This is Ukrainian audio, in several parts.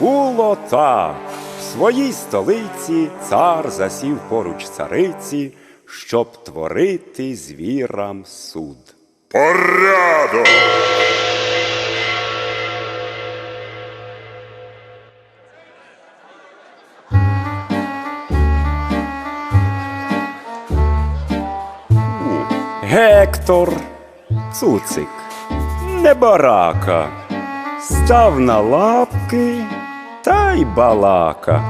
було так. В своїй столиці цар засів поруч цариці, щоб творити звірам суд. Порядок! Гектор, цуцик, небарака, став на лапки та й балака.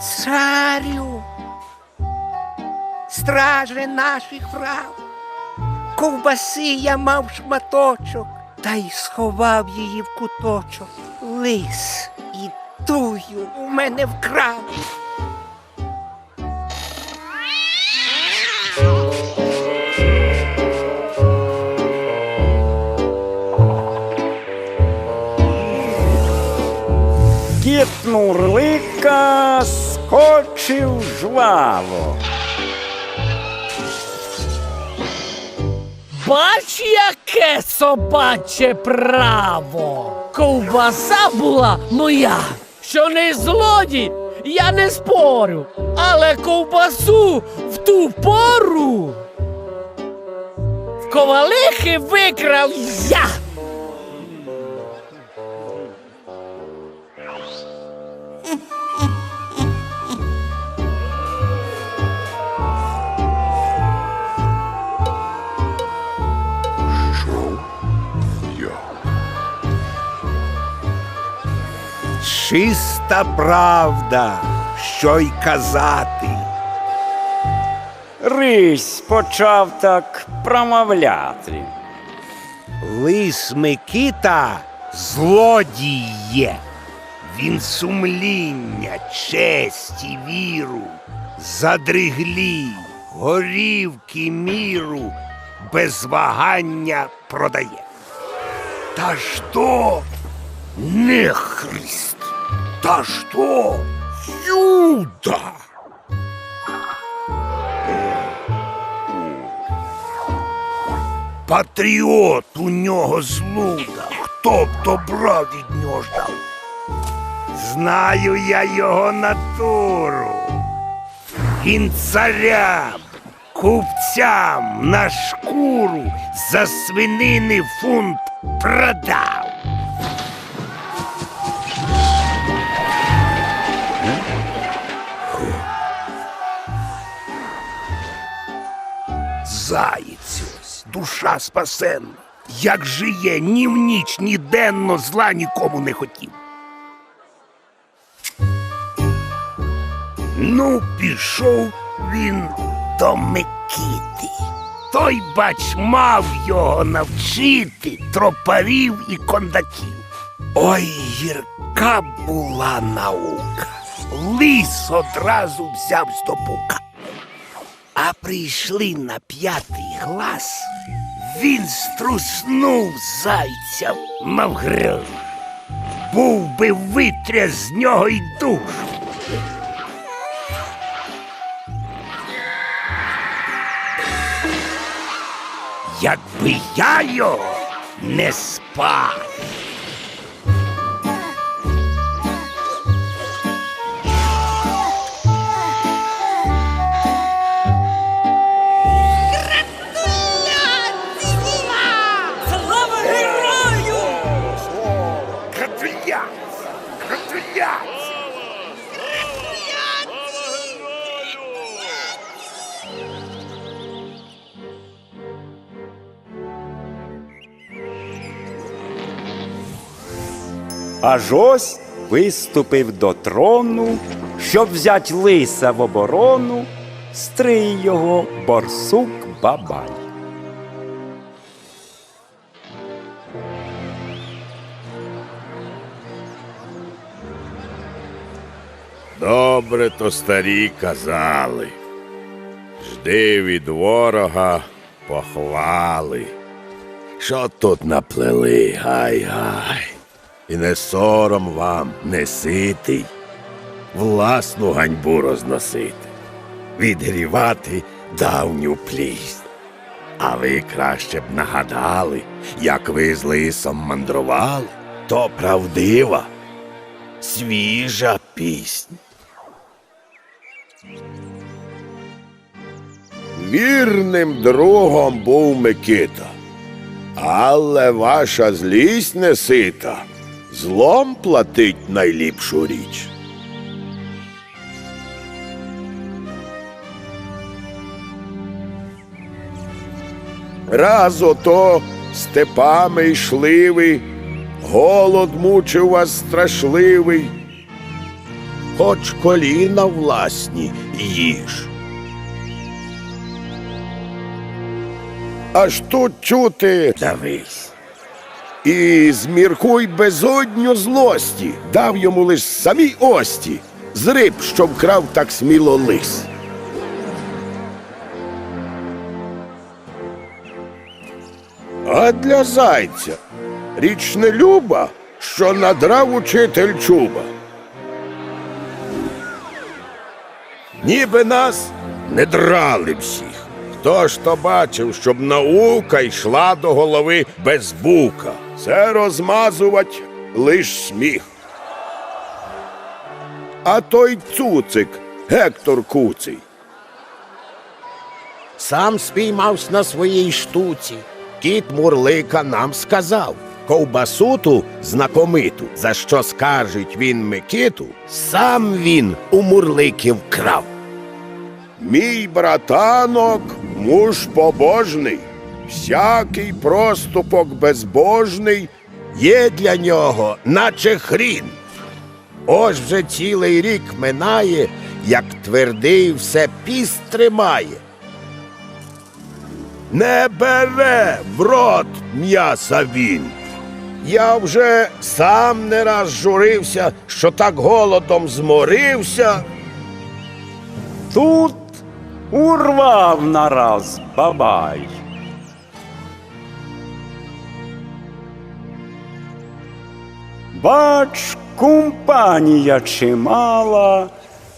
Царю, страже наших прав, ковбаси я мав шматочок, та й сховав її в куточок. Лис і тую у мене вкрав. Кіт Нурлика скочив жваво. Бач, яке собаче право. Ковбаса була моя. Що не злодій, я не спорю. Але ковбасу в ту пору. В ковалихи викрав я. Чиста правда, що й казати. Рись почав так промовляти. Лис Микита злодій є. Він сумління, честь і віру, задриглі, горівки міру без вагання продає. Та що не Христ, та що Юда. Патріот у нього злуда, хто б добра від нього ждав. Знаю я його натуру. Він царям, купцям на шкуру за свинини фунт продав. Заєць ось, душа спасенна. Як жиє, ні в ніч, ні денно зла нікому не хотів. Ну, пішов він до Микити. Той, бач, мав його навчити тропарів і кондаків. Ой, гірка була наука. Лис одразу взяв з добука. А прийшли на п'ятий глас, він струснув зайця навгрив. Був би витря з нього й душу. Якби я його не спав. Аж ось виступив до трону, щоб взять лиса в оборону, стрий його борсук бабай. Добре то старі казали. Жди від ворога похвали. Що тут наплели, гай-гай. І не сором вам не ситий, власну ганьбу розносити, відгрівати давню плість. А ви краще б нагадали, як ви з лисом мандрували, то правдива, свіжа пісня. Вірним другом був Микита. Але ваша злість не сита, злом платить найліпшу річ. Раз ото степами йшли ви, голод мучив вас страшливий, хоч коліна власні їж. Аж тут чути дивись. І зміркуй безодню злості, дав йому лиш самій ості, з риб, що вкрав так сміло лис. А для зайця річ не люба, що надрав учитель чуба. Ніби нас не драли всіх. Хто ж то бачив, щоб наука йшла до голови без бука? Це розмазувать лиш сміх. А той цуцик, Гектор Куций, Сам спіймався на своїй штуці. Кіт Мурлика нам сказав. Ковбасу ту знакомиту, за що скаржить він Микиту, сам він у Мурлики вкрав. Мій братанок, муж побожний, всякий проступок безбожний Є для нього, наче хрін. Ось вже цілий рік минає, як твердий все піст тримає. не бере в рот м'яса він. Я вже сам не раз журився, що так голодом зморився. Тут урвав нараз бабай. Бач, компанія чимала,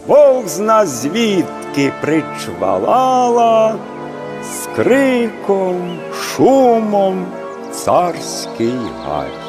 Бог зна звідки причвалала, з криком, шумом царський гай.